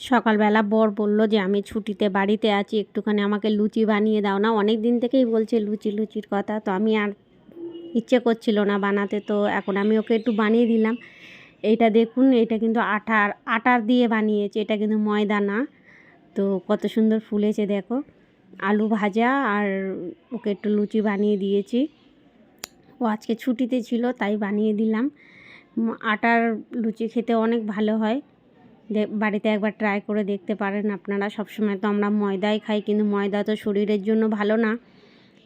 সকালবেলা বর বলল যে, আমি ছুটিতে বাড়িতে আছি, একটুখানি আমাকে লুচি বানিয়ে দাও না। অনেক দিন থেকেই বলছে লুচি, লুচির কথা। তো আমি আর ইচ্ছে করছিল না বানাতে, তো এখন আমি ওকে একটু বানিয়ে দিলাম। এইটা দেখুন এটা কিন্তু আটার আটার দিয়ে বানিয়েছে, এটা কিন্তু ময়দা না। তো কত সুন্দর ফুলেছে, দেখো। আলু ভাজা আর ওকে একটু লুচি বানিয়ে দিয়েছি। ও আজকে ছুটিতে ছিল, তাই বানিয়ে দিলাম। আটার লুচি খেতে অনেক ভালো হয়। বাড়িতে একবার ট্রাই করে দেখতে পারেন আপনারা। সবসময় তো আমরা ময়দাই খাই, কিন্তু ময়দা তো শরীরের জন্য ভালো না।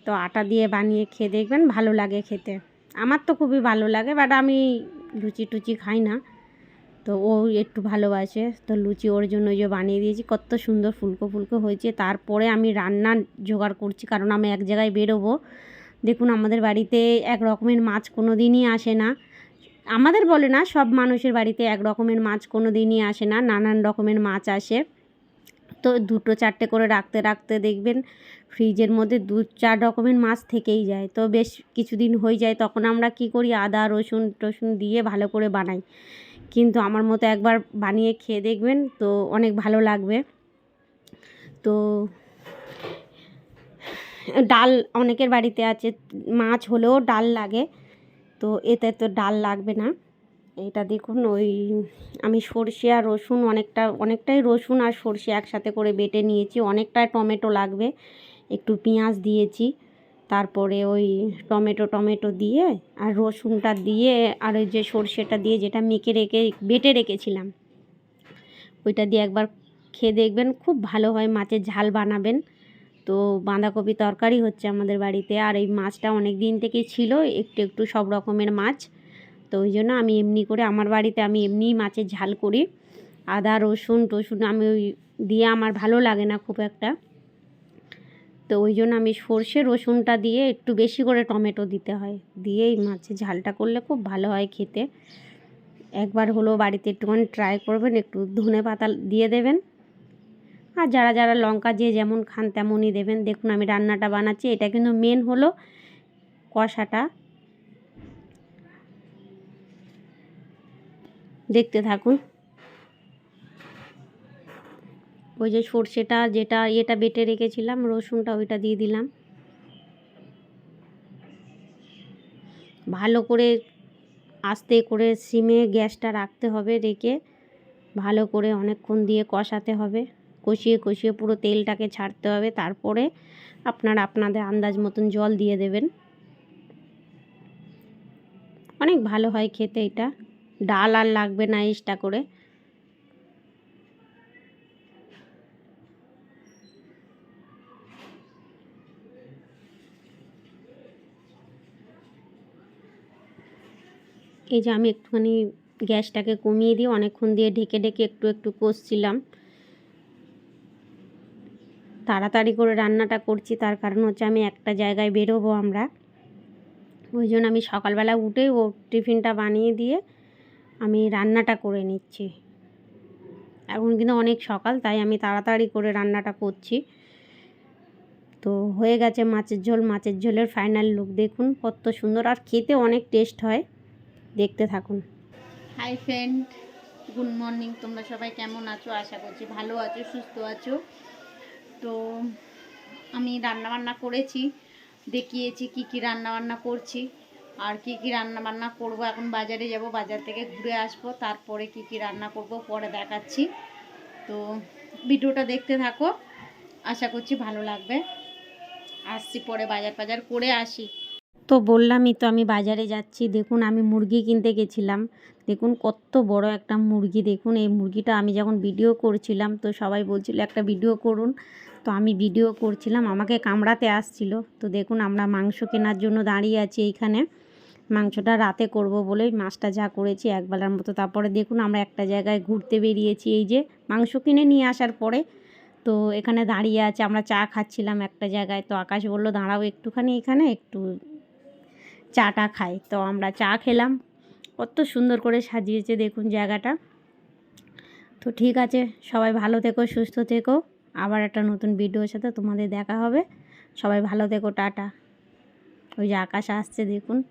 তো আটা দিয়ে বানিয়ে খেয়ে দেখবেন, ভালো লাগে খেতে। আমার তো খুবই ভালো লাগে বাট আমি লুচি টুচি খাই না। তো ও একটু ভালোবাসে, তো লুচি ওর জন্য যে বানিয়ে দিয়েছি। কত সুন্দর ফুলকো ফুলকো হয়েছে। তারপরে আমি রান্না জোগাড় করছি, কারণ আমি এক জায়গায় বেরোবো। দেখুন, আমাদের বাড়িতে এক রকমের মাছ কোনো দিনই আসে না। আমাদের বলে না, সব মানুষের বাড়িতে এক রকমের মাছ কোনো দিনই আসে না, নানান রকমের মাছ আসে। তো দুটো চারটে করে রাখতে রাখতে দেখবেন ফ্রিজের মধ্যে দু চার রকমের মাছ থেকেই যায়। তো বেশ কিছুদিন হয়ে যায়, তখন আমরা কি করি, আদা, রসুন টসুন দিয়ে ভালো করে বানাই। কিন্তু আমার মতো একবার বানিয়ে খেয়ে দেখবেন তো অনেক ভালো লাগবে। তো ডাল অনেকের বাড়িতে আছে, মাছ হলেও ডাল লাগে। তো এতে তো ডাল লাগবে না। এটা দেখুন ওই, আমি সর্ষে আর রসুন অনেকটা, অনেকটাই রসুন আর সর্ষে একসাথে করে বেটে নিয়েছি। অনেকটাই টমেটো লাগবে। একটু পেঁয়াজ দিয়েছি। তারপরে ওই টমেটো টমেটো দিয়ে আর রসুনটা দিয়ে আর ওই যে সর্ষেটা দিয়ে যেটা মেখে রেখে, বেটে রেখেছিলাম, ওইটা দিয়ে একবার খেয়ে দেখবেন, খুব ভালো হয়, মাছের ঝাল বানাবেন। তো বাঁধাকপি তরকারি হচ্ছে আমাদের বাড়িতে। আর এই মাছটা অনেক দিন থেকেই ছিল, একটু একটু সব রকমের মাছ। তো ওই জন্য আমি এমনি করে, আমার বাড়িতে আমি এমনিই মাছের ঝাল করি। আদা, রসুন, টসুন আমি ওই দিয়ে আমার ভালো লাগে না খুব একটা। তো ওই জন্য আমি সর্ষে, রসুনটা দিয়ে একটু বেশি করে টমেটো দিতে হয়। দিয়ে এই মাছের ঝালটা করলে খুব ভালো হয় খেতে। একবার হলো বাড়িতে একটুখানি ট্রাই করবেন, একটু ধনে পাতা দিয়ে দেবেন। আর যারা যারা লঙ্কা যে যেমন খান তেমনই দেবেন। দেখুন আমি রান্নাটা বানাচ্ছি, এটা কিন্তু মেন হলো কষাটা। দেখতে থাকুন। ওই যে সর্ষেটা যেটা এটা বেটে রেখেছিলাম, রসুনটা ওইটা দিয়ে দিলাম। ভালো করে আস্তে করে সিমে গ্যাসটা রাখতে হবে, রেখে ভালো করে অনেকক্ষণ দিয়ে কষাতে হবে। কষিয়ে কষিয়ে পুরো তেলটাকে ছাড়তে হবে। তারপরে আপনারা আপনাদের আন্দাজ মতন জল দিয়ে দেবেন। অনেক ভালো হয় খেতে এটা। ডাল আর লাগবে না এক্সট্রা করে। এই যে আমি একটুখানি গ্যাসটাকে কমিয়ে দিয়ে অনেকক্ষণ দিয়ে ঢেকে ঢেকে একটু একটু কষছিলাম। তাড়াতাড়ি করে রান্নাটা করছি। তার কারণ হচ্ছে আমি একটা জায়গায় বেরোবো আমরা। ওই জন্য আমি সকালবেলা উঠে ও টিফিনটা বানিয়ে দিয়ে আমি রান্নাটা করে নিচ্ছি। এখন কিন্তু অনেক সকাল, তাই আমি তাড়াতাড়ি করে রান্নাটা করছি। তো হয়ে গেছে মাছের ঝোল। মাছের ঝোলের ফাইনাল লুক দেখুন, কত সুন্দর। আর খেতে অনেক টেস্ট হয়। দেখতে থাকুন। হাই ফ্রেন্ড গুড মর্নিং তোমরা সবাই কেমন আছো? আশা করছি ভালো আছো, সুস্থ আছো। তো আমি রান্না বান্না করেছি, দেখিয়েছি কি কি রান্না বান্না করছি, আর কি কি রান্না বান্না করব, এখন বাজারে যাব, বাজার থেকে ঘুরে আসব, তারপরে কি কি রান্না করব, পরে দেখাচ্ছি। তো ভিডিওটা দেখতে থাকো, আশা করছি ভালো লাগবে। আসছি পরে বাজার বাজার করে আসি। তো বললামই তো আমি বাজারে যাচ্ছি। দেখুন, আমি মুরগি কিনতে গেছিলাম। দেখুন, কত বড় একটা মুরগি। দেখুন, এই মুরগিটা আমি যখন ভিডিও করছিলাম, তো সবাই বলছিল, একটা ভিডিও করুন। তো আমি ভিডিও করছিলাম, আমাকে কামড়াতে আসছিল। তো দেখুন, আমরা মাংস কেনার জন্য দাঁড়িয়ে আছি এইখানে। মাংসটা রাতে করব বলে মাছটা যা করেছি একবেলার মতো। তারপরে দেখুন, আমরা একটা জায়গায় ঘুরতে বেরিয়েছি। এই যে মাংস কিনে নিয়ে আসার পরে তো এখানে দাঁড়িয়ে আছে। আমরা চা খাচ্ছিলাম একটা জায়গায়। তো আকাশ বলল, দাঁড়াও একটুখানি এখানে, একটু চাটা খাই। তো আমরা চা খেলাম। কত সুন্দর করে সাজিয়েছে দেখুন জায়গাটা। তো ঠিক আছে, সবাই ভালো থেকো, সুস্থ থেকো। আবার একটা নতুন ভিডিওর সাথে তোমাদের দেখা হবে। সবাই ভালো থেকো, টাটা। ওই যে আকাশ আসছে দেখুন।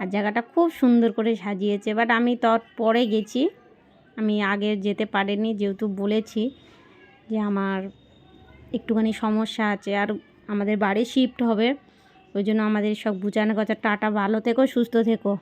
আর জায়গাটা খুব সুন্দর করে সাজিয়েছে। বাট আমি তর পরে গেছি। আমি আগে যেতে পারিনি, যেহেতু বলেছি যে আমার একটুখানি সমস্যা আছে। আর আমাদের বাড়ি শিফট হবে। ওই জন্য আমাদের সব বুঝানো কথা। টাটা ভালো থেকো সুস্থ থেকো।